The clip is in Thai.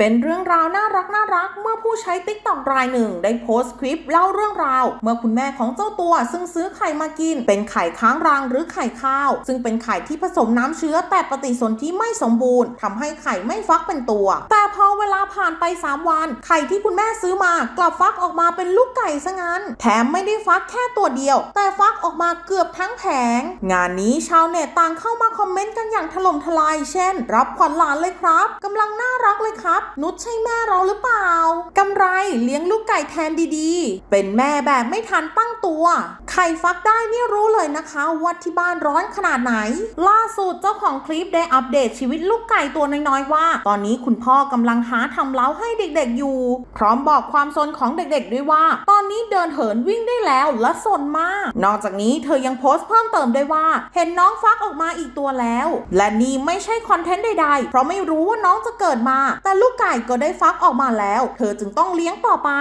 เป็นเรื่องราวน่ารักน่ารักเมื่อผู้ใช้ติ๊กต็อกรายหนึ่ง ได้โพสต์คลิปเล่าเรื่องราว เมื่อคุณแม่ของเจ้าตัวซึ่งซื้อไข่มากิน เป็นไข่ค้างรังหรือไข่ข้าว ซึ่งเป็นไข่ที่ผสมน้ำเชื้อแต่ปฏิสนธิไม่สมบูรณ์ทำให้ไข่ไม่ฟักเป็นตัว แต่พอเวลาผ่านไป 3 วัน ไข่ที่คุณแม่ซื้อมากลับฟักออกมาเป็นลูกไก่ซะงั้น แถมไม่ได้ฟักแค่ตัวเดียว แต่ฟักออกมาเกือบทั้งแผง งานนี้ชาวเน็ตต่างเข้ามาคอมเมนต์กันอย่างถล่มทลาย เช่น รับขวัญหลานเลยครับกำลังน่ารักเลยครับ นุชใช่แม่เราหรือเปล่ากำไรเลี้ยงลูกไก่แทนดีๆ เป็นแม่แบบไม่ทันตั้งตัว ไข่ฟักได้นี่รู้เลยนะคะว่าที่บ้านร้อนขนาดไหน ล่าสุดเจ้าของคลิปได้อัปเดตชีวิตลูกไก่ตัวน้อยๆว่า ตอนนี้คุณพ่อกำลังหาทำเล้าให้เด็กๆอยู่ พร้อมบอกความสนของเด็กๆด้วยว่า ตอนนี้เดินเหินวิ่งได้แล้วและสนมาก นอกจากนี้เธอยังโพสต์เพิ่มเติมด้วยว่า เห็นน้องฟักออกมาอีกตัวแล้ว และนี่ไม่ใช่คอนเทนต์ใดๆ เพราะไม่รู้ว่าน้องจะเกิดมา แต่ลูกไก่ก็ได้ฟักออกมาแล้ว เธอจึงต้องเลี้ยงต่อไป